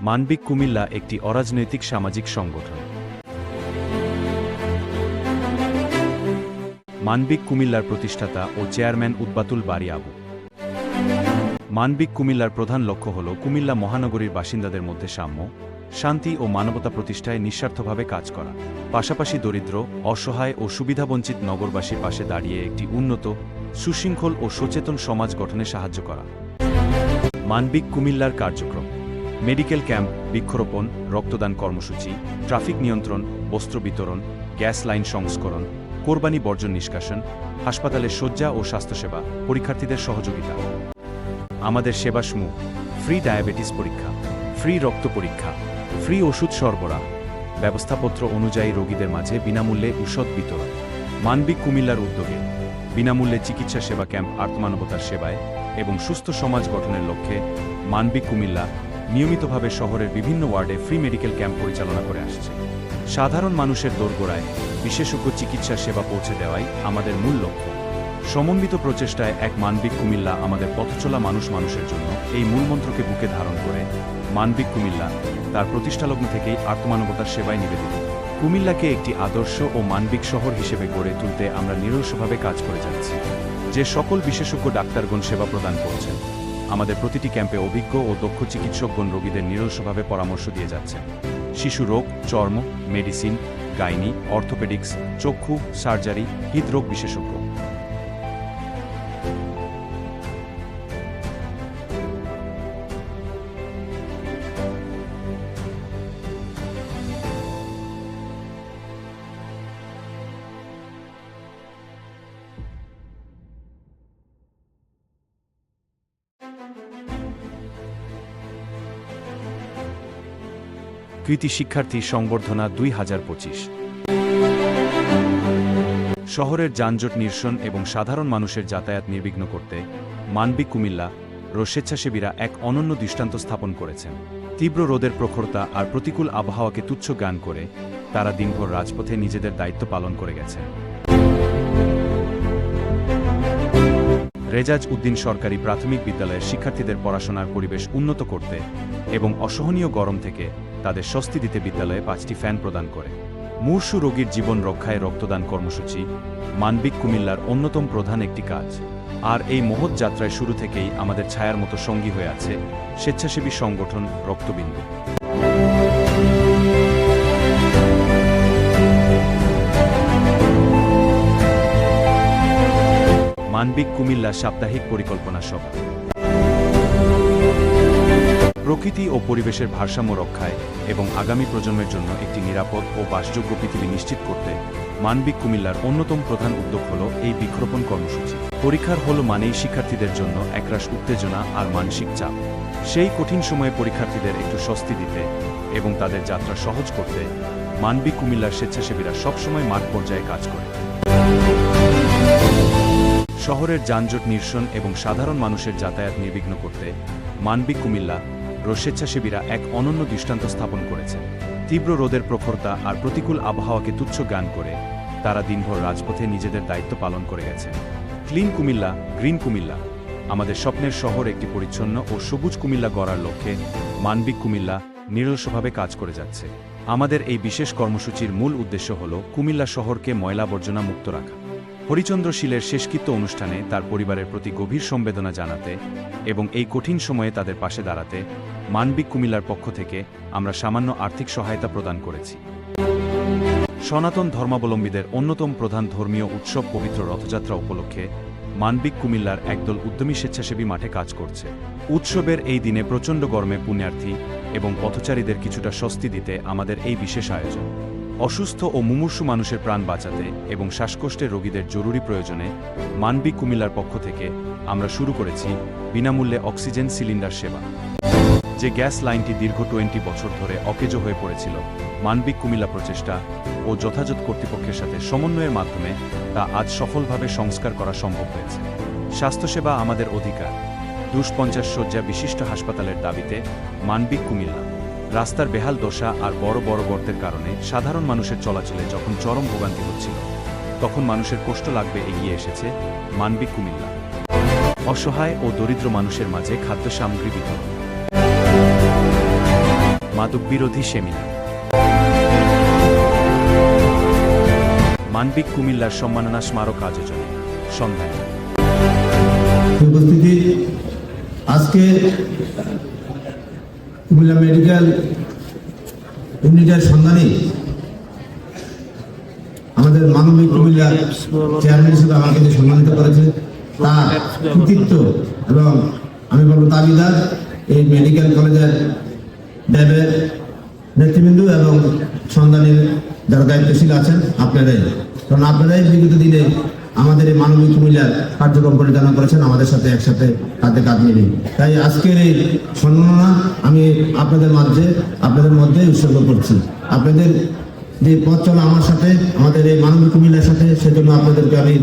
মানবিক কুমিল্লা একটি অরাজনৈতিক সামাজিক সংগঠন। মানবিক কুমিল্লার প্রতিষ্ঠাতা ও চেয়ারম্যান উদ্বাতুল বারি আবু। মানবিক কুমিল্লার প্রধান লক্ষ্য হল কুমিল্লা মহানগরীর বাসিন্দাদের মধ্যে সাম্য, শান্তি ও মানবতা প্রতিষ্ঠায় নিঃস্বার্থভাবে কাজ করা। পাশাপাশি দরিদ্র, অসহায় ও সুবিধাবঞ্চিত নগরবাসীর পাশে দাঁড়িয়ে একটি উন্নত, সুশৃঙ্খল ও সচেতন সমাজ গঠনে সাহায্য করা। মানবিক কুমিল্লার কার্যক্রম। মেডিকেল ক্যাম্প, বৃক্ষরোপণ, রক্তদান কর্মসূচি, ট্রাফিক নিয়ন্ত্রণ, বস্ত্র বিতরণ, গ্যাস লাইন সংস্করণ, কোরবানি বর্জন নিষ্কাশন হাসপাতালে শয্যা ও স্বাস্থ্যসেবা, পরীক্ষার্থীদের সহযোগিতা। আমাদের সেবাসমূহ ফ্রি ডায়াবেটিস পরীক্ষা ফ্রি রক্ত পরীক্ষা ফ্রি ওষুধ সরবরাহ, ব্যবস্থাপত্র অনুযায়ী রোগীদের মাঝে বিনামূল্যে ঔষধ বিতরণ, মানবিক কুমিল্লার উদ্যোগে, বিনামূল্যে চিকিৎসা সেবা ক্যাম্প আত্মমানবতার সেবায় এবং সুস্থ সমাজ গঠনের লক্ষ্যে মানবিক কুমিল্লা নিয়মিতভাবে শহরের বিভিন্ন ওয়ার্ডে ফ্রি মেডিকেল ক্যাম্প পরিচালনা করে আসছে। সাধারণ মানুষের দোরগোড়ায় বিশেষজ্ঞ চিকিৎসা সেবা পৌঁছে দেওয়াই আমাদের মূল লক্ষ্য। সমন্বিত প্রচেষ্টায় এক মানবিক কুমিল্লা আমাদের পথচলা মানুষ মানুষের জন্য এই মূলমন্ত্রকে বুকে ধারণ করে মানবিক কুমিল্লা, তার প্রতিষ্ঠালগ্ন থেকেই আত্মমানবতার সেবায় নিবেদিত। কুমিল্লাকে একটি আদর্শ ও মানবিক শহর হিসেবে গড়ে তুলতে আমরা নিরলসভাবে কাজ করে যাচ্ছি। যে সকল বিশেষজ্ঞ ডাক্তারগণ সেবা প্রদান করছেন আমাদের প্রতিটি ক্যাম্পে অভিজ্ঞ ও দক্ষ চিকিৎসকগণ রোগীদের নিরলসভাবে পরামর্শ দিয়ে যাচ্ছেন। শিশু রোগ, চর্ম, মেডিসিন, গাইনি, অর্থোপেডিক্স, চক্ষু, সার্জারি, হৃদরোগ বিশেষজ্ঞ। কৃতি শিক্ষার্থী সংবর্ধনা দুই হাজার পঁচিশ। শহরের যানজট নিরসন এবং সাধারণ মানুষের যাতায়াত নির্বিঘ্ন করতে মানবিক কুমিল্লা ও স্বেচ্ছাসেবীরা এক অনন্য দৃষ্টান্ত স্থাপন করেছেন। তীব্র রোদের প্রখরতা আর প্রতিকূল আবহাওয়াকে তুচ্ছ জ্ঞান করে তারা দিনভর রাজপথে নিজেদের দায়িত্ব পালন করে গেছেন। রেজাজ উদ্দিন সরকারি প্রাথমিক বিদ্যালয়ের শিক্ষার্থীদের পড়াশোনার পরিবেশ উন্নত করতে এবং অসহনীয় গরম থেকে তাদের স্বস্তি দিতে বিদ্যালয়ে পাঁচটি ফ্যান প্রদান করে। মূর্ষু রোগীর জীবন রক্ষায় রক্তদান কর্মসূচি মানবিক কুমিল্লার অন্যতম প্রধান একটি কাজ। আর এই মহৎ যাত্রায় শুরু থেকেই আমাদের ছায়ার মতো সঙ্গী হয়ে আছে স্বেচ্ছাসেবী সংগঠন রক্তবিন্দু। মানবিক কুমিল্লা সাপ্তাহিক পরিকল্পনা সভা। প্রকৃতি ও পরিবেশের ভারসাম্য রক্ষায় এবং আগামী প্রজন্মের জন্য একটি নিরাপদ ও বাসযোগ্য পৃথিবী নিশ্চিত করতে মানবিক কুমিল্লার অন্যতম প্রধান উদ্যোগ হল এই বৃক্ষরোপণ কর্মসূচি। পরীক্ষার হল মানেই শিক্ষার্থীদের জন্য একরাশ উত্তেজনা আর মানসিক চাপ। সেই কঠিন সময়ে পরীক্ষার্থীদের একটু স্বস্তি দিতে এবং তাদের যাত্রা সহজ করতে মানবিক কুমিল্লার স্বেচ্ছাসেবীরা সবসময় মাঠ পর্যায়ে কাজ করে। শহরের যানজট নিরসন এবং সাধারণ মানুষের যাতায়াত নির্বিঘ্ন করতে মানবিক কুমিল্লা ও স্বেচ্ছাসেবীরা এক অনন্য দৃষ্টান্ত স্থাপন করেছেন। তীব্র রোদের প্রখরতা আর প্রতিকূল আবহাওয়াকে তুচ্ছ জ্ঞান করে তারা দিনভর রাজপথে নিজেদের দায়িত্ব পালন করে গেছেন। ক্লিন কুমিল্লা, গ্রিন কুমিল্লা, আমাদের স্বপ্নের শহর একটি পরিচ্ছন্ন ও সবুজ কুমিল্লা গড়ার লক্ষ্যে মানবিক কুমিল্লা নিরলসভাবে কাজ করে যাচ্ছে। আমাদের এই বিশেষ কর্মসূচির মূল উদ্দেশ্য হল কুমিল্লা শহরকে ময়লা বর্জনা মুক্ত রাখা। হরিচন্দ্র শীলের শেষকৃত্য অনুষ্ঠানে তার পরিবারের প্রতি গভীর সম্বেদনা জানাতে এবং এই কঠিন সময়ে তাদের পাশে দাঁড়াতে মানবিক কুমিল্লার পক্ষ থেকে আমরা সামান্য আর্থিক সহায়তা প্রদান করেছি। সনাতন ধর্মাবলম্বীদের অন্যতম প্রধান ধর্মীয় উৎসব পবিত্র রথযাত্রা উপলক্ষে মানবিক কুমিল্লার একদল উদ্যমী স্বেচ্ছাসেবী মাঠে কাজ করছে। উৎসবের এই দিনে প্রচণ্ড গরমে পুণ্যার্থী এবং পথচারীদের কিছুটা স্বস্তি দিতে আমাদের এই বিশেষ আয়োজন। অসুস্থ ও মুমূর্ষু মানুষের প্রাণ বাঁচাতে এবং শ্বাসকষ্টের রোগীদের জরুরি প্রয়োজনে মানবিক কুমিল্লার পক্ষ থেকে আমরা শুরু করেছি বিনামূল্যে অক্সিজেন সিলিন্ডার সেবা। যে গ্যাস লাইনটি দীর্ঘ টোয়েন্টি বছর ধরে অকেজো হয়ে পড়েছিল, মানবিক কুমিল্লা প্রচেষ্টা ও যথাযথ কর্তৃপক্ষের সাথে সমন্বয়ের মাধ্যমে তা আজ সফলভাবে সংস্কার করা সম্ভব হয়েছে। স্বাস্থ্যসেবা আমাদের অধিকার দুশ পঞ্চাশ শয্যা বিশিষ্ট হাসপাতালের দাবিতে মানবিক কুমিল্লা। রাস্তার বেহাল দশা আর বড় বড় গর্তের কারণে সাধারণ মানুষের চলাচলে যখন চরম ভোগান্তি হচ্ছিল, তখন মানুষের কষ্ট লাগবে এগিয়ে এসেছে মানবিক কুমিল্লা। অসহায় ও দরিদ্র মানুষের মাঝে খাদ্য সামগ্রী বিতরণ। মাদক বিরোধী সেমিনার। মানবিক কুমিল্লার সম্মাননা স্মারক আয়োজনে সন্ধ্যায়। আজকে কুমিল্লা মেডিকেল ইউনিটের সন্ধানে, আমাদের মানবিক কুমিল্লা চেয়ারম্যান হিসেবে আমাকে যে সম্মানিত করেছে, তার কৃতিত্ব এবং আমি বলব দাবিদার এই মেডিকেল কলেজের ড্যাবের নেতৃবৃন্দ এবং সন্ধানের যারা দায়িত্বশীল আছেন, আপনারাই। কারণ আপনারাই বিগত দিনে আমাদের এই মানবিক মহিলার কার্যক্রম পরিচালনা করেছেন, আমাদের সাথে একসাথে কাঁধে কাঁধ মিলে তাই আজকের এই সম্মাননা আমি আপনাদের মাঝে, আপনাদের মধ্যে উৎসর্গ করছি। আপনাদের যে পথ চলা আমার সাথে, আমাদের এই মানবিক কুমিল্লার সাথে, সেজন্য আপনাদেরকে আমি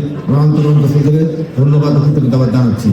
অন্তর থেকে ধন্যবাদ কৃতজ্ঞতা জানাচ্ছি।